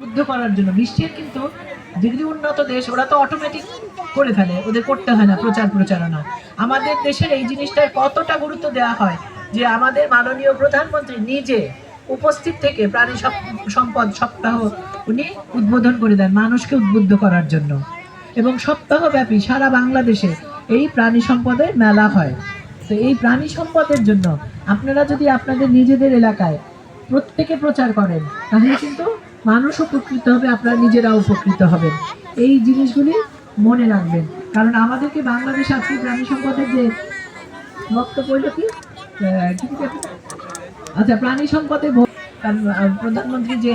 বুদ্ধ করার জন্য। বিশ্বের কিন্তু ডিগ্রি উন্নত দেশ, ওরা তো অটোমেটিক করে ফেলে। ওদের করতে হয় না প্রচার প্রচারণা। আমাদের দেশের এই জিনিসটায় কতটা গুরুত্ব দেওয়া হয় যে আমাদের মাননীয় প্রধানমন্ত্রী নিজে উপস্থিত থেকে প্রাণী সম্পদ সপ্তাহ উনি উদ্বোধন করে দেন মানুষকে উদ্বুদ্ধ করার জন্য। এবং সপ্তাহব্যাপী সারা বাংলাদেশে এই প্রাণী সম্পদের মেলা হয়। তো এই প্রাণী সম্পদের জন্য আপনারা যদি আপনাদের নিজেদের এলাকায় প্রত্যেকে প্রচার করেন, তাহলে কিন্তু মানুষ উপকৃত হবে, আপনারা নিজেরাও উপকৃত হবেন। এই জিনিসগুলি মনে রাখবেন। কারণ আমাদেরকে বাংলাদেশ আজকে প্রাণী সম্পদের যে বক্তব্য হলো কি? আচ্ছা প্রাণী সম্পদে প্রধানমন্ত্রী যে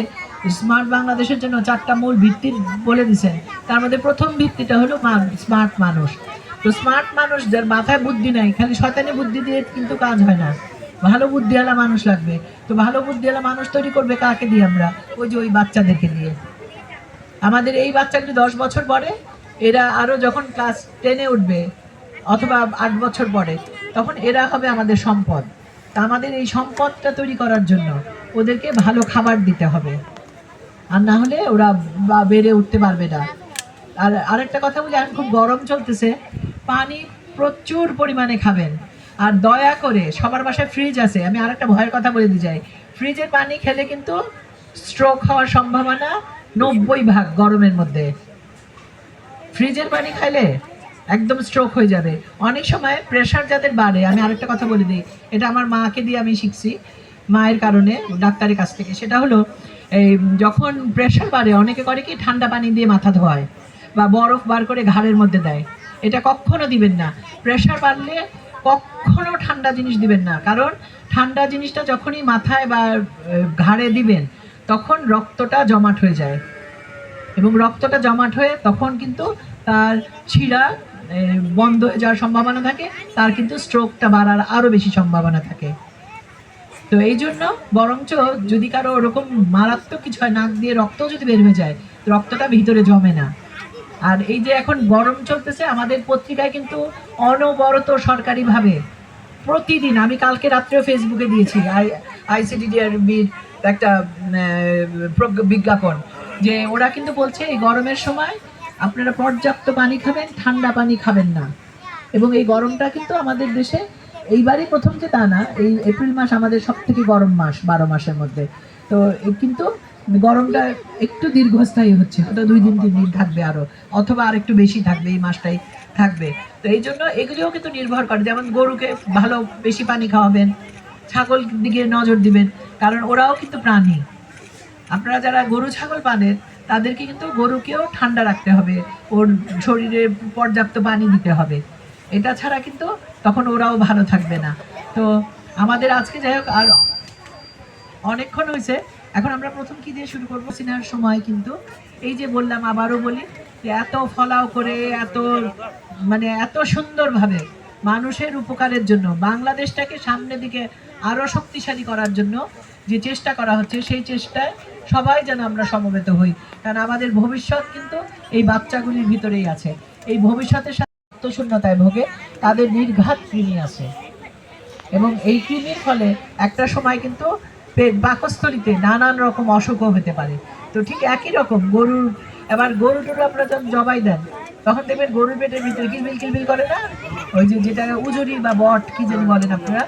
স্মার্ট বাংলাদেশের জন্য চারটা মূল ভিত্তি বলে দিয়েছেন তার মধ্যে প্রথম ভিত্তিটা হলো স্মার্ট মানুষ। তো স্মার্ট মানুষ যার মাথায় বুদ্ধি নাই, খালি শয়তানি বুদ্ধি দিয়ে কিন্তু কাজ হয় না। ভালো বুদ্ধিওয়ালা মানুষ লাগবে। তো ভালো বুদ্ধিওয়ালা মানুষ তৈরি করবে কাকে দিয়ে আমরা? ওই যে ওই বাচ্চাদেরকে দিয়ে। আমাদের এই বাচ্চা বাচ্চাগুলি দশ বছর পরে এরা আরও যখন ক্লাস টেনে উঠবে, অথবা আট বছর পরে তখন এরা হবে আমাদের সম্পদ। তা আমাদের এই সম্পদটা তৈরি করার জন্য ওদেরকে ভালো খাবার দিতে হবে। আর না হলে ওরা বেড়ে উঠতে পারবে না। আর আরেকটা কথা বলি, এখন খুব গরম চলতেছে। পানি প্রচুর পরিমাণে খাবেন। আর দয়া করে, সবার বাসায় ফ্রিজ আছে। আমি আর একটা ভয়ের কথা বলে দিই, যাই। ফ্রিজের পানি খেলে কিন্তু স্ট্রোক হওয়ার সম্ভাবনা নব্বই ভাগ গরমের মধ্যে। ফ্রিজের পানি খাইলে একদম স্ট্রোক হয়ে যাবে। অনেক সময় প্রেশার যাদের বাড়ে, আমি আরেকটা কথা বলে দিই, এটা আমার মাকে দিয়ে আমি শিখছি, মায়ের কারণে, ডাক্তারের কাছ থেকে। সেটা হলো, এই যখন প্রেশার বাড়ে, অনেকে করে কি, ঠান্ডা পানি দিয়ে মাথা ধোয়ায় বা বরফ বার করে ঘাড়ের মধ্যে দেয়। এটা কখনো দিবেন না। প্রেশার বাড়লে কখনো ঠান্ডা জিনিস দিবেন না। কারণ ঠান্ডা জিনিসটা যখনই মাথায় বা ঘাড়ে দিবেন তখন রক্তটা জমাট হয়ে যায়। এবং রক্তটা জমাট হয়ে তখন কিন্তু তার এ, বন্ধ হয়ে যাওয়ার সম্ভাবনা থাকে। তার কিন্তু স্ট্রোকটা বাড়ার আরও বেশি সম্ভাবনা থাকে। তো এই জন্য বরঞ্চ যদি কারও ওরকম মারাত্মক কিছু হয় নাক দিয়ে রক্ত যদি বের হয়ে যায় রক্তটা ভিতরে জমে না। আর এই যে এখন গরম চলতেছে, আমাদের পত্রিকায় কিন্তু অনবরত সরকারিভাবে প্রতিদিন, আমি কালকে রাত্রেও ফেসবুকে দিয়েছি, আই আইসিডিডিআরবির একটা বিজ্ঞাপন, যে ওরা কিন্তু বলছে, এই গরমের সময় আপনারা পর্যাপ্ত পানি খাবেন, ঠান্ডা পানি খাবেন না। এবং এই গরমটা কিন্তু আমাদের দেশে এইবারই প্রথম যে তা না, এই এপ্রিল মাস আমাদের সব থেকে গরম মাস, বারো মাসের মধ্যে। তো কিন্তু গরমটা একটু দীর্ঘস্থায়ী হচ্ছে হয়তো দুই দিন, তিন দিন থাকবে আরও, অথবা আর একটু বেশি থাকবে, এই মাসটাই থাকবে। তো এই জন্য এগুলিও কিন্তু নির্ভর করে, যেমন গরুকে ভালো বেশি পানি খাওয়াবেন, ছাগল দিকে নজর দিবেন, কারণ ওরাও কিন্তু প্রাণী। আপনারা যারা গরু, ছাগল পালেন, তাদেরকে কিন্তু গরুকেও ঠান্ডা রাখতে হবে, ওর শরীরে পর্যাপ্ত পানি দিতে হবে। এটা ছাড়া কিন্তু তখন ওরাও ভালো থাকবে না। তো আমাদের আজকে যাই হোক, আর অনেকক্ষণ হয়েছে এখন আমরা প্রথম কি দিয়ে শুরু করব? সিনার সময় কিন্তু। এই যে বললাম, আবারও বলি যে এত ফলাও করে, এত মানে এত সুন্দরভাবে মানুষের উপকারের জন্য, বাংলাদেশটাকে সামনের দিকে আরও শক্তিশালী করার জন্য যে চেষ্টা করা হচ্ছে, সেই চেষ্টায় সবাই যেন আমরা সমবেত হই। কারণ আমাদের ভবিষ্যৎ কিন্তু এই বাচ্চাগুলির ভিতরেই আছে। এই ভবিষ্যতের সাথে আত্মশূন্যতায় ভোগে তাদের নির্ঘাত কৃমি আছে। এবং এই কৃমির ফলে একটা সময় কিন্তু পাকস্থলিতে নানান রকম অসুখও হতে পারে। তো ঠিক একই রকম গরুর, এবার গরু টরু আপনারা যখন জবাই দেন, তখন দেখবেন গরুর পেটের ভিতরে কিলবিল কিলবিল করে না? ওই যে যেটা উজুরি বা বট, কি জানি বলেন আপনারা?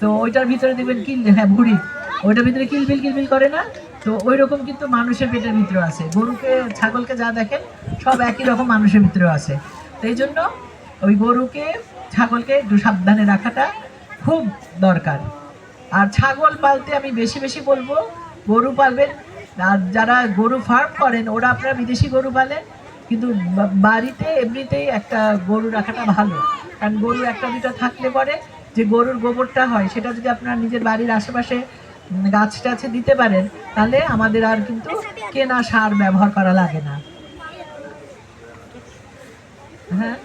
তো ওইটার ভিতরে দেখবেন কিল হ্যাঁ ভুড়ি, ওইটার ভিতরে কিলবিল কিলবিল করে না? তো ওই রকম কিন্তু মানুষের পেটের ভিতরে আছে। গরুকে, ছাগলকে যা দেখেন, সব একই রকম মানুষের ভিতরে আছে। তো এই জন্য ওই গরুকে, ছাগলকে একটু সাবধানে রাখাটা খুব দরকার। আর ছাগল পালতে আমি বেশি বেশি বলব, গরু পালবেন। আর যারা গরু ফার্ম করেন, ওরা আপনারা বিদেশি গরু পালেন, কিন্তু বাড়িতে এমনিতেই একটা গরু রাখাটা ভালো। কারণ গরু একটা দুটো থাকলে পরে যে গরুর গোবরটা হয়, সেটা যদি আপনার নিজের বাড়ির আশেপাশে গাছ টাছে দিতে পারেন, তাহলে আমাদের আর কিন্তু কেনা সার ব্যবহার করা লাগে না। হ্যাঁ?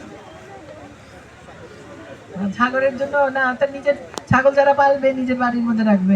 ছাগলের জন্য না তার নিজের ছাগল যারা পালবে নিজের বাড়ির মধ্যে রাখবে।